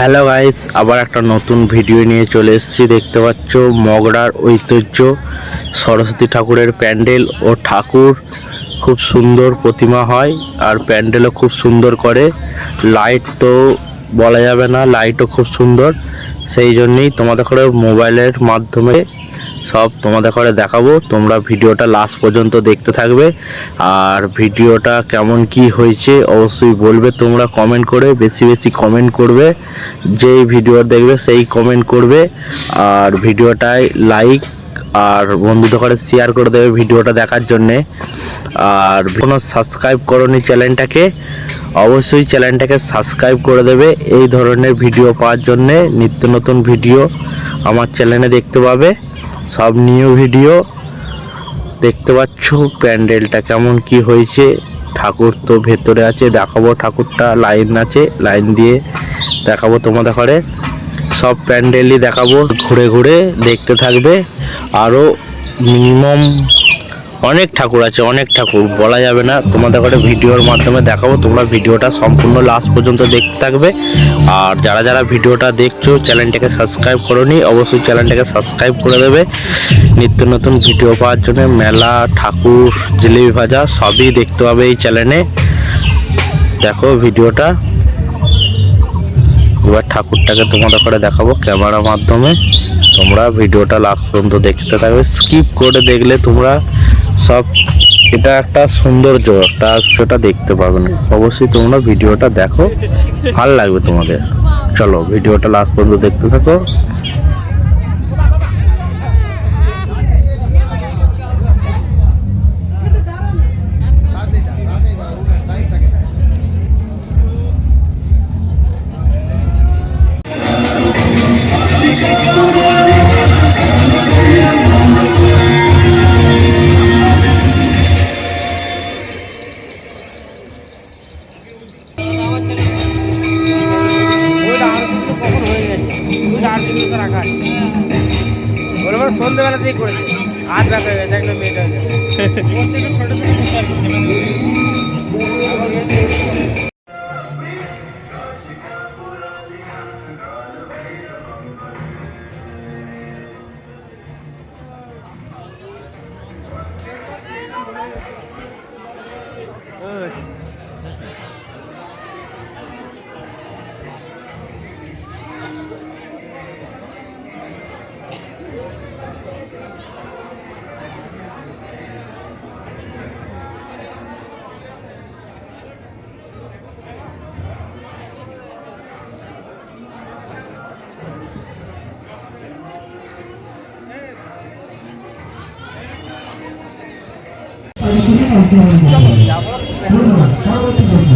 Hello guys আবার একটা নতুন ভিডিও নিয়ে চলে এসেছি। দেখতে পাচ্ছ মগরার ঐতিহ্য। সরস্বতী ঠাকুরের প্যান্ডেল ও ঠাকুর খুব সুন্দর প্রতিমা হয় আর প্যান্ডেলও খুব সুন্দর করে। লাইট তো বলা যাবে না লাইটও খুব সুন্দর। সেই জন্যেই তোমাদের করে মোবাইলের মাধ্যমে সব তোমাদের করে দেখাবো। তোমরা ভিডিওটা লাস্ট পর্যন্ত দেখতে থাকবে। আর ভিডিওটা কেমন কি হয়েছে অবশ্যই বলবে। তোমরা কমেন্ট করে, বেশি বেশি কমেন্ট করবে। যেই ভিডিও দেখবে সেই কমেন্ট করবে। আর ভিডিওটায় লাইক আর বন্ধুদের করে শেয়ার করে দেবে ভিডিওটা দেখার জন্যে। আর কোনো সাবস্ক্রাইব করনি চ্যানেলটাকে অবশ্যই চ্যানেলটাকে সাবস্ক্রাইব করে দেবে। এই ধরনের ভিডিও পাওয়ার জন্যে নিত্য নতুন ভিডিও আমার চ্যানেলে দেখতে পাবে। সব নিউ ভিডিও। দেখতে পাচ্ছ প্যান্ডেলটা কেমন কি হয়েছে। ঠাকুর তো ভেতরে আছে, দেখাবো ঠাকুরটা, লাইন আছে, লাইন দিয়ে দেখাবো তোমাদের ঘরে। সব প্যান্ডেলই দেখাবো, ঘুরে ঘুরে দেখতে থাকবে। আরও মিনিমাম অনেক ঠাকুর আছে, অনেক ঠাকুর। বলা যাবে না, তোমাদের ঘরে ভিডিওর মাধ্যমে দেখাবো, তোমরা ভিডিওটা সম্পূর্ণ লাস্ট পর্যন্ত দেখতে থাকবে। আর যারা যারা ভিডিওটা দেখছ, চ্যানেলটাকে সাবস্ক্রাইব করো করোনি, অবশ্যই চ্যানেলটাকে সাবস্ক্রাইব করে দেবে। নিত্য নতুন ভিডিও পাওয়ার জন্য মেলা, ঠাকুর, জিলিপি ভাজা, সবই দেখতে পাবে এই চ্যানেলে দেখো ভিডিওটা। এবার ঠাকুরটাকে তোমাদের করে দেখাবো ক্যামেরার মাধ্যমে। তোমরা ভিডিওটা লাস্ট পর্যন্ত দেখতে থাকবে। স্কিপ করে দেখলে তোমরা সব, এটা একটা সৌন্দর্য, একটা সেটা দেখতে পাবেন। অবশ্যই তোমরা ভিডিওটা দেখো, ভালো লাগবে তোমাদের। চলো, ভিডিওটা লাস্ট পর্যন্ত দেখতে থাকো। হয়ে ছোট ছোটো বিচার করতে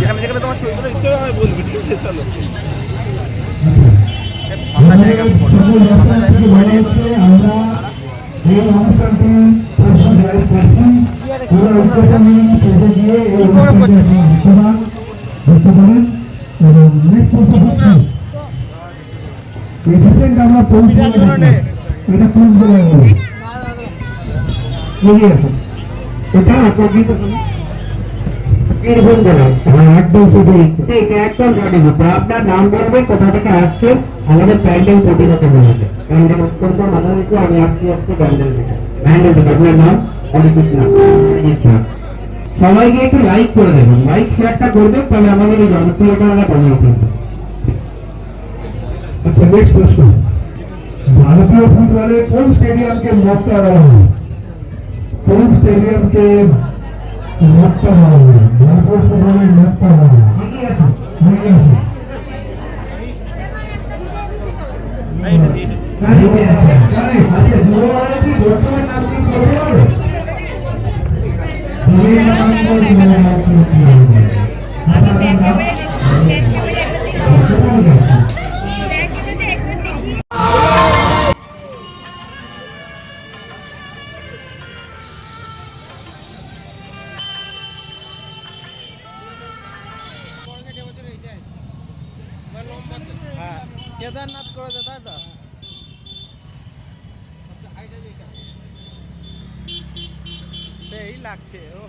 যেখানে যেখানে তোমার ছবিগুলো ইচ্ছে হয় বলবি ঠিক আছে চলো। আমরা এই অনুষ্ঠানটি পরিচালনা করছি পুরো উদ্বোধনী শেষে গিয়ে এই অনুষ্ঠানটি বিদ্যমান করতে পারেন এবং নেক্সট হচ্ছে এই আমরা পৌঁছে এটা কোন জায়গায় এগিয়ে আসুন এটা বীরভূম জেলায় হ্যাঁ একদম সেটাই ঠিক একদম সঠিক। উত্তর আপনার নাম বলবেন কোথা থেকে আসছেন আমাদের প্যান্ডেল প্রতিরোধ বলবে প্যান্ডেল অত্যন্ত ভালো হয়েছে আমি আসছি আসছি প্যান্ডেল থেকে। প্যান্ডেল থেকে আপনার নাম? হরিকৃষ্ণ সবাইকে একটু লাইক করে দেবেন লাইক শেয়ারটা করবেন তাহলে আমাদের এই জনপ্রিয়তা আমরা বানিয়ে তুলবো আচ্ছা নেক্সট প্রশ্ন। ভারতীয় ফুটবলে কোন স্টেডিয়ামকে মক্কা বলা হয়? কোন স্টেডিয়ামকে মক্কা বলা হয় ভারতীয় ফুটবলে মক্কা বলা হয় ঠিকই আছে ঠিকই আছে ঠিকই আছে আরে আজকে দুর্গাবারে কি হ্যাঁ কেদারনাথ করেছে তাই তো সেই লাগছে ও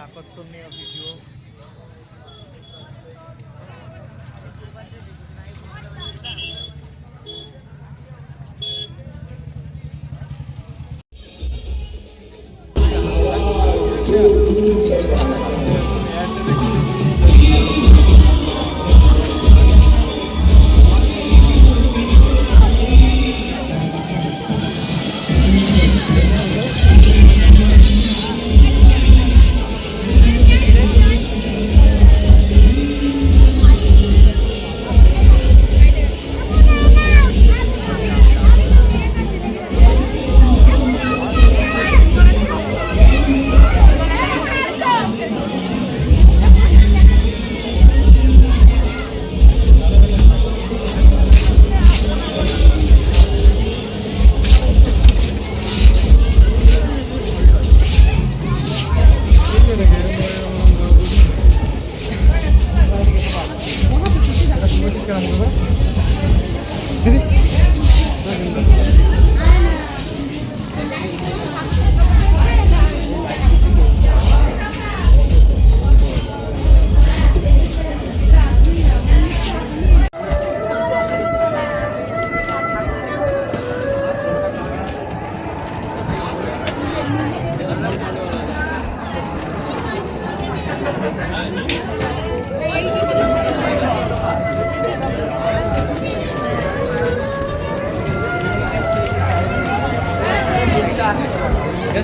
আকর্ষণীয় video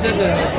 谢谢。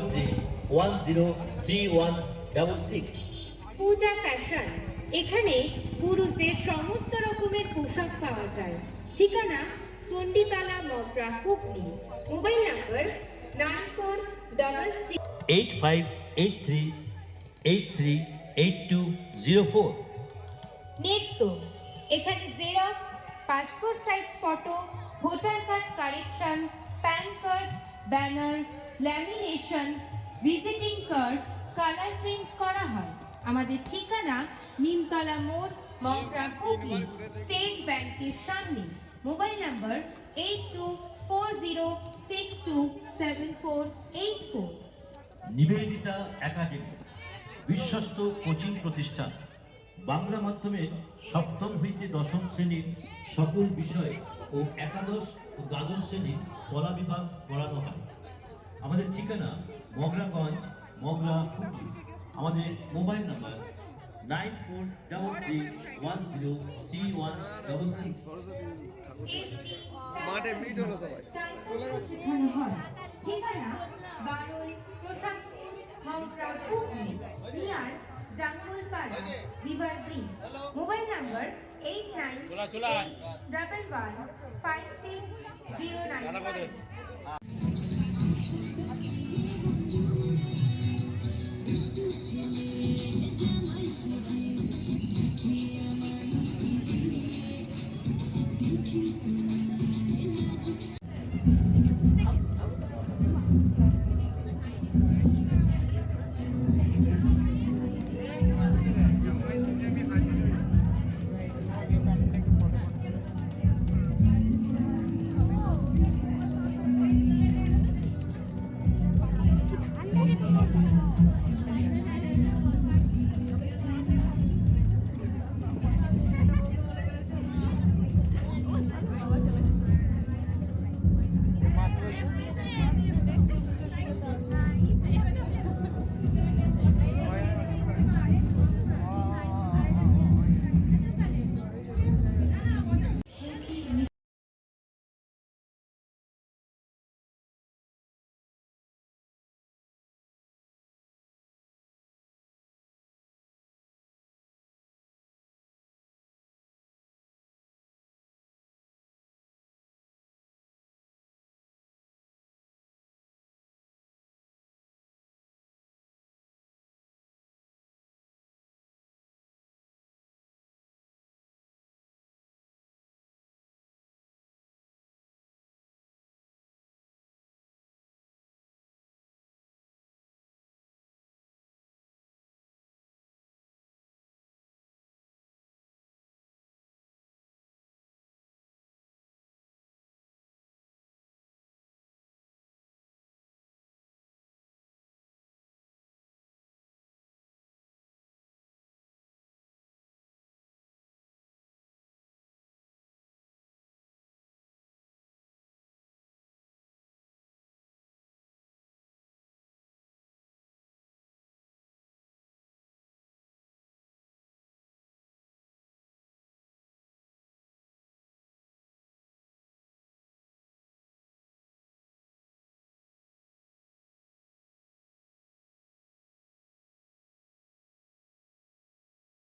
double three one zero three one double six Puja fashion এখানে পুরুষদের সমস্ত রকমের পোশাক পাওয়া যায়। ঠিকানা Chanditala Magra Hooghly. Mobile number nine four double three eight five eight three eight three eight two zero four নেটজো এখানে xerox passport size photo voter card correction PAN card banner, lamination, visiting card, colour print করা হয়। আমাদের ঠিকানা নিমতলা মোড়, Mogra, Hooghly, state ব্যাংকের সামনে। Mobile number eight two four zero six two seven four eight four. Nivedita academy, বিশ্বস্ত coaching প্রতিষ্ঠান। বাংলা মাধ্যমে সপ্তম হইতে দশম শ্রেণির সকল বিষয় ও একাদশ ও দ্বাদশ শ্রেণির কলা বিভাগ পড়ানো হয়। আমাদের ঠিকানা মগরাগঞ্জ মগরা হুগলি আমাদের mobile number nine four double three one zero three one double six. মাঠে মিট হলো সবাই। ঠিকানা Baroi Prasantapur Magra Hooghly near Jangalpara river bridge mobile number eight nine double one five six zero nine